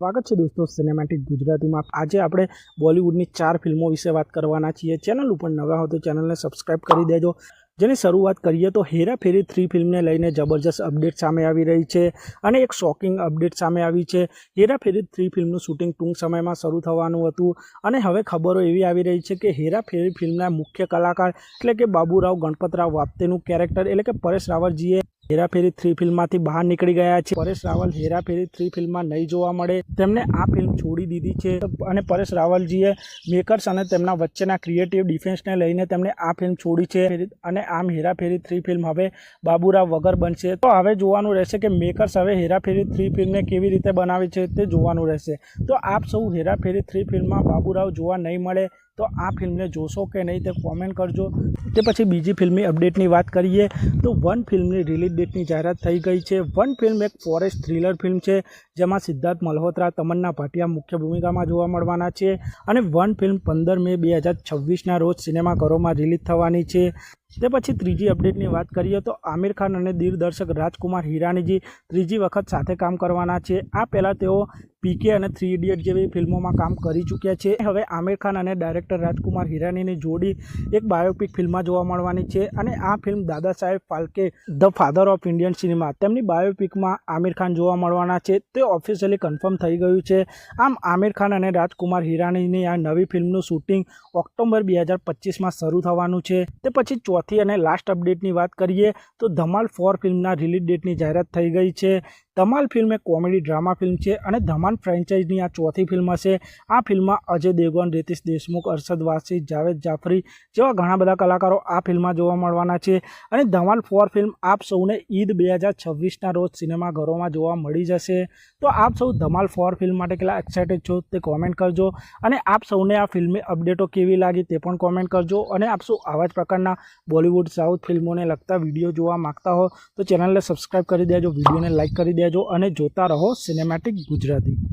સ્વાગત છે દોસ્તો સિનેમેટિક ગુજરાતીમાં. આજે આપણે બોલિવૂડની ચાર ફિલ્મો વિશે વાત કરવાના છીએ. ચેનલ ઉપર નવા હો તો ચેનલને સબસ્ક્રાઈબ કરી દેજો. જેની શરૂઆત કરીએ તો હેરાફેરી થ્રી ફિલ્મને લઈને જબરજસ્ત અપડેટ સામે આવી રહી છે અને એક શોકિંગ અપડેટ સામે આવી છે. હેરાફેરી થ્રી ફિલ્મનું શૂટિંગ ટૂંક સમયમાં શરૂ થવાનું હતું અને હવે ખબરો એવી આવી રહી છે કે હેરાફેરી ફિલ્મના મુખ્ય કલાકાર એટલે કે બાબુરાવ ગણપતરાવ વાપ્તેનું કેરેક્ટર એટલે કે પરેશ રાવલજીએ હેરાફેરી થ્રી ફિલ્મમાંથી બહાર નીકળી ગયા છે. પરેશ રાવલ હેરાફેરી થ્રી ફિલ્મમાં નહીં જોવા મળે. તેમને આ ફિલ્મ છોડી દીધી છે. અને પરેશ રાવલજીએ મેકર્સ અને તેમના વચ્ચેના ક્રિએટિવ ડિફેન્સને લઈને તેમણે આ ફિલ્મ છોડી છે. અને આમ હેરાફેરી થ્રી ફિલ્મ હવે બાબુરાવ વગર બનશે. તો હવે જોવાનું રહેશે કે મેકર્સ હવે હેરાફેરી થ્રી ફિલ્મને કેવી રીતે બનાવે છે તે જોવાનું રહેશે. તો આપ સૌ હેરાફેરી થ્રી ફિલ્મમાં બાબુરાવ જોવા નહીં મળે તો આ ફિલ્મને જોશો કે નહીં તે કોમેન્ટ કરજો. તે પછી બીજી ફિલ્મની અપડેટની વાત કરીએ તો વન ફિલ્મની રિલીઝ ડેટની જાહેરાત થઈ ગઈ છે. વન ફિલ્મ એક ફોરેસ્ટ થ્રિલર ફિલ્મ છે, જેમાં સિદ્ધાર્થ મલ્હોત્રા, તમન્ના ભાટિયા મુખ્ય ભૂમિકામાં જોવા મળવાના છે અને વન ફિલ્મ પંદર મે બે હજાર છવ્વીસના રોજ સિનેમાઘરોમાં રિલીઝ થવાની છે. તે પછી ત્રીજી અપડેટની વાત કરીએ તો આમિર ખાન અને દિગ્દર્શક રાજકુમાર હિરાનીજી ત્રીજી વખત સાથે કામ કરવાના છે. આ પહેલાં તેઓ પીકે અને થ્રી ઇડિયટ જેવી ફિલ્મોમાં કામ કરી ચૂક્યા છે. હવે આમિર ખાન અને ડાયરેક્ટર રાજકુમાર હિરાનીની જોડી એક બાયોપિક ફિલ્મમાં જોવા મળવાની છે અને આ film Dada Saheb Phalke the father of Indian cinema તેમની બાયોપિકમાં આમિર ખાન જોવા મળવાના છે. તે ઓફિશિયલી કન્ફર્મ થઈ ગયું છે. આમ આમિર ખાન અને રાજકુમાર હિરાનીની આ નવી ફિલ્મનું શૂટિંગ ઓક્ટોબર બે હજાર પચીસમાં શરૂ થવાનું છે. તે પછી ચોથી અને લાસ્ટ અપડેટની વાત કરીએ તો ધમાલ ફોર ફિલ્મના રિલીઝ ડેટની જાહેરાત થઈ ગઈ છે. ધમાલ ફિલ્મ એક કોમેડી ડ્રામા ફિલ્મ છે અને ધમાલ ફ્રેન્ચાઇઝની આ ચોથી ફિલ્મ હશે. આ ફિલ્મમાં અજય દેવગન રીતિશ દેશમુખ, અરશદ વાસી જાવેદ જાફરી જેવા ઘણા બધા કલાકારો આ ફિલ્મમાં જોવા મળવાના છે અને ધમાલ ફોર ફિલ્મ આપ સૌને ઈદ બે હજાર છવ્વીસના રોજ સિનેમાઘરોમાં જોવા મળી જશે. તો આપ સૌ ધમાલ ફોર ફિલ્મ માટે કેટલા એક્સાઇટેડ છો તે કોમેન્ટ કરજો અને આપ સૌને આ ફિલ્મની અપડેટો કેવી લાગી તે પણ કોમેન્ટ કરજો અને આપ સૌ આવા જ પ્રકારના બોલિવૂડ સાઉથ ફિલ્મોને લગતા વીડિયો જોવા માગતા હો તો ચેનલને સબસ્ક્રાઈબ કરી દેજો, વિડીયોને લાઇક કરી દેજો. અને જોતા રહો સિનેમેટિક ગુજરાતી.